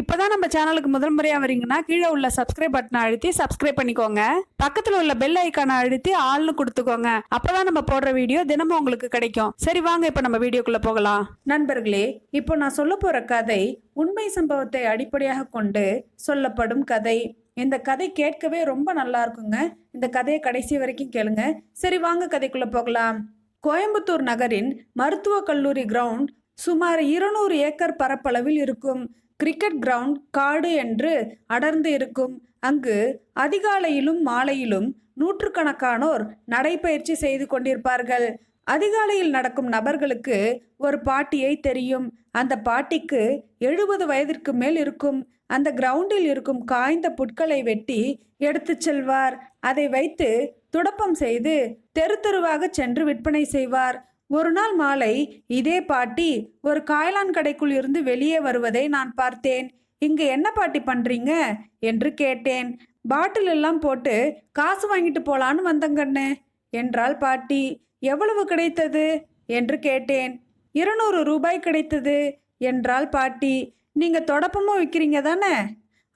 இப்போதான் நம்ம சேனலுக்கு முதல் முறையாக வரீங்கன்னா கீழே உள்ள சப்ஸ்கிரைப் பட்டனை அழுத்தி சப்ஸ்கிரைப் பண்ணிக்கோங்க. பக்கத்தில் உள்ள பெல் ஐக்கானை அழுத்தி ஆள்னு கொடுத்துக்கோங்க. அப்போதான் நம்ம போடுற வீடியோ தினமும் உங்களுக்கு கிடைக்கும். சரி வாங்க இப்போ நம்ம வீடியோக்குள்ளே போகலாம். நண்பர்களே இப்போ நான் சொல்ல போகிற கதை உண்மை சம்பவத்தை அடிப்படையாக கொண்டு சொல்லப்படும் கதை. இந்த கதை கேட்கவே ரொம்ப நல்லா இருக்குங்க. இந்த கதையை கடைசி வரைக்கும் கேளுங்க. சரி வாங்க கதைக்குள்ளே போகலாம். கோயம்புத்தூர் நகரின் மருத்துவக் கல்லூரி கிரவுண்ட் சுமார் இருநூறு ஏக்கர் பரப்பளவில் இருக்கும். கிரிக்கெட் கிரவுண்ட் காடு என்று அடர்ந்து இருக்கும் அங்கு அதிகாலையிலும் மாலையிலும் நூற்றுக்கணக்கானோர் நடைபயிற்சி செய்து கொண்டிருப்பார்கள். அதிகாலையில் நடக்கும் நபர்களுக்கு ஒரு பாட்டியை தெரியும். அந்த பாட்டிக்கு எழுபது வயதிற்கு மேல் இருக்கும். அந்த கிரவுண்டில் இருக்கும் காய்ந்த புட்களை வெட்டி எடுத்துச் செல்வார். அதை வைத்து துடப்பம் செய்து தெரு தெருவாக சென்று விற்பனை செய்வார். ஒரு நாள் மாலை இதே பாட்டி ஒரு காய்லான் கடைக்குள் இருந்து வெளியே வருவதை நான் பார்த்தேன். இங்கு என்ன பாட்டி பண்றீங்க? என்று கேட்டேன். பாட்டில் எல்லாம் போட்டு காசு வாங்கிட்டு போலான்னு வந்தங்கண்ணு என்றாள் பாட்டி. எவ்வளவு கிடைத்தது? என்று கேட்டேன். இருநூறு ரூபாய் கிடைத்தது என்றாள் பாட்டி. நீங்க தொடப்பமும் விற்கிறீங்க தானே?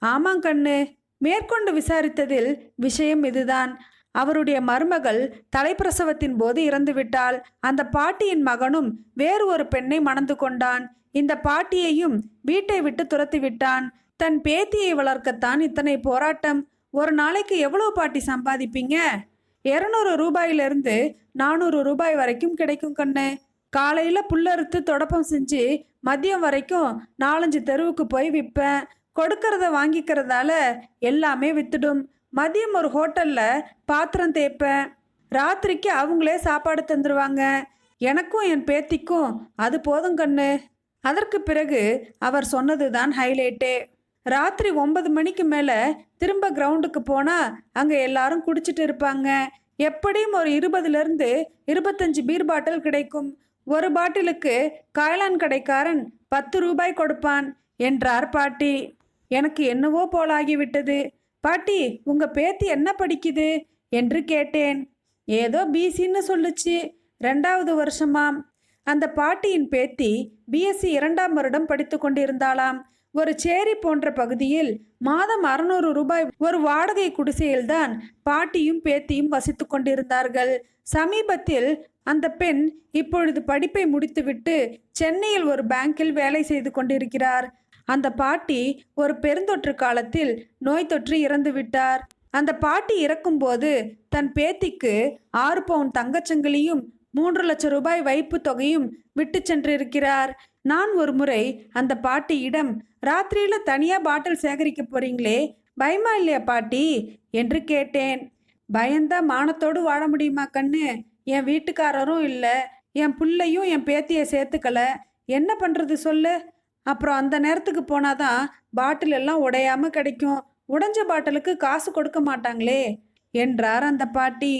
ஆமாங்கண்ணு மேற்கொண்டு விசாரித்ததில் விஷயம் இதுதான். அவருடைய மருமகள் தலைப்பிரசவத்தின் போது இறந்துவிட்டாள். அந்த பாட்டியின் மகனும் வேறு ஒரு பெண்ணை மணந்து கொண்டான். இந்த பாட்டியையும் வீட்டை விட்டு துரத்தி விட்டான். தன் பேத்தியை வளர்க்கத்தான் இத்தனை போராட்டம். ஒரு நாளைக்கு எவ்வளவு பாட்டி சம்பாதிப்பீங்க? இருநூறு ரூபாயிலிருந்து நானூறு ரூபாய் வரைக்கும் கிடைக்கும் கண்ணு. காலையில் புல்லறுத்து தொடப்பம் செஞ்சு மதியம் வரைக்கும் நாலஞ்சு தெருவுக்கு போய் விற்பேன். கொடுக்கறத வாங்கிக்கிறதால எல்லாமே வித்துடும். மதியம் ஒரு ஹோட்டலில் பாத்திரம் தேய்ப்பேன். ராத்திரிக்கு அவங்களே சாப்பாடு தந்துடுவாங்க எனக்கும் என் பேத்திக்கும் அது போதும் கண்ணு. அதற்கு பிறகு அவர் சொன்னது தான் ஹைலைட்டே. ராத்திரி ஒன்பது மணிக்கு மேலே திரும்ப கிரவுண்டுக்கு போனால் அங்கே எல்லாரும் குடிச்சிட்டு இருப்பாங்க. எப்படியும் ஒரு இருபதுலேருந்து இருபத்தஞ்சு பீர் பாட்டில் கிடைக்கும். ஒரு பாட்டிலுக்கு காயலான் கடைக்காரன் பத்து ரூபாய் கொடுப்பான் என்றார் பாட்டி. எனக்கு என்னவோ போலாகிவிட்டது. பாட்டி உங்க பேத்தி என்ன படிக்குது? என்று கேட்டேன். ஏதோ பிசின்னு சொல்லுச்சு. ரெண்டாவது வருஷமாம். அந்த பாட்டியின் பேத்தி பிஎஸ்சி இரண்டாம் வருடம் படித்து கொண்டிருந்தாளாம். ஒரு சேரி போன்ற பகுதியில் மாதம் அறுநூறு ரூபாய் ஒரு வாடகை குடிசையில்தான் பாட்டியும் பேத்தியும் வசித்து கொண்டிருந்தார்கள். சமீபத்தில் அந்த பெண் இப்பொழுது படிப்பை முடித்துவிட்டு சென்னையில் ஒரு பேங்கில் வேலை செய்து கொண்டிருக்கிறார். அந்த பாட்டி ஒரு பெருந்தொற்று காலத்தில் நோய் தொற்று இறந்து விட்டார். அந்த பாட்டி இறக்கும்போது தன் பேத்திக்கு ஆறு பவுன் தங்கச்சங்கிலியும் மூன்று லட்சம் ரூபாய் வைப்பு தொகையும் விட்டு சென்றிருக்கிறார். நான் ஒரு முறை அந்த பாட்டியிடம் ராத்திரியில தனியா பாட்டில் சேகரிக்க போறீங்களே பயமா இல்லையா பாட்டி? என்று கேட்டேன். பயந்தா மானத்தோடு வாழ முடியுமா கண்ணு? என் வீட்டுக்காரரும் இல்லை என் புள்ளையும் என் பேத்தியை சேர்த்துக்கல. என்ன பண்றது சொல்லு? அப்புறம் அந்த நேரத்துக்கு போனாதான் பாட்டில் எல்லாம் உடையாமல் கிடைக்கும். உடைஞ்ச பாட்டிலுக்கு காசு கொடுக்க மாட்டாங்களே என்றார் அந்த பாட்டி.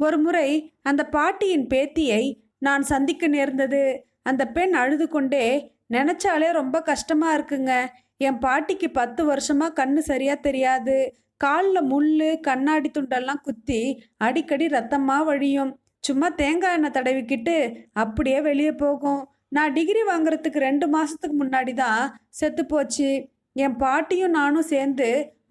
ஒரு முறை அந்த பாட்டியின் பேத்தியை நான் சந்திக்க நேர்ந்தது. அந்த பெண் அழுது கொண்டே நினச்சாலே ரொம்ப கஷ்டமாக இருக்குங்க. என் பாட்டிக்கு பத்து வருஷமாக கண்ணு சரியாக தெரியாது. காலில் முள் கண்ணாடி துண்டெல்லாம் குத்தி அடிக்கடி ரத்தமாக வழியும். சும்மா தேங்காய் எண்ணெய் தடவிக்கிட்டு அப்படியே வெளியே போகும். நான் டிகிரி வாங்குறதுக்கு ரெண்டு மாதத்துக்கு முன்னாடி தான் செத்து போச்சு. என் பாட்டியும் நானும் சேர்ந்து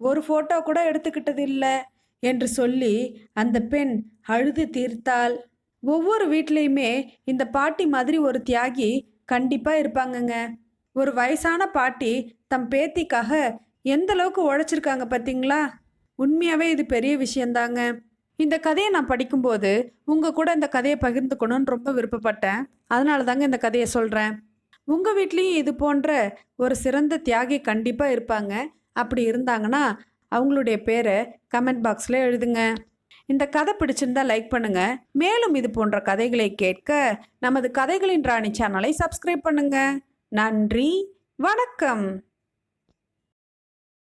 ஒரு ஃபோட்டோ கூட எடுத்துக்கிட்டது இல்லை என்று சொல்லி அந்த பெண் அழுது தீர்த்தாள். ஒவ்வொரு வீட்லேயுமே இந்த பாட்டி மாதிரி ஒரு தியாகி கண்டிப்பாக இருப்பாங்கங்க. ஒரு வயசான பாட்டி தம் பேத்திக்காக எந்த அளவுக்கு உழைச்சிருக்காங்க பார்த்தீங்களா உண்மையாகவே இது பெரிய விஷயந்தாங்க. இந்த கதையை நான் படிக்கும்போது உங்கள் கூட இந்த கதையை பகிர்ந்துக்கணும்னு ரொம்ப விருப்பப்பட்டேன். அதனால தாங்க இந்த கதையை சொல்கிறேன் உங்கள் வீட்லேயும் இது போன்ற ஒரு சிறந்த தியாகி கண்டிப்பாக இருப்பாங்க. அப்படி இருந்தாங்கன்னா அவங்களுடைய பேரை கமெண்ட் பாக்ஸில் எழுதுங்க. இந்த கதை பிடிச்சிருந்தா லைக் பண்ணுங்க. மேலும் இது போன்ற கதைகளை கேட்க நமது கதைகளின் ராணி சேனலை சப்ஸ்கிரைப் பண்ணுங்க. நன்றி. வணக்கம்.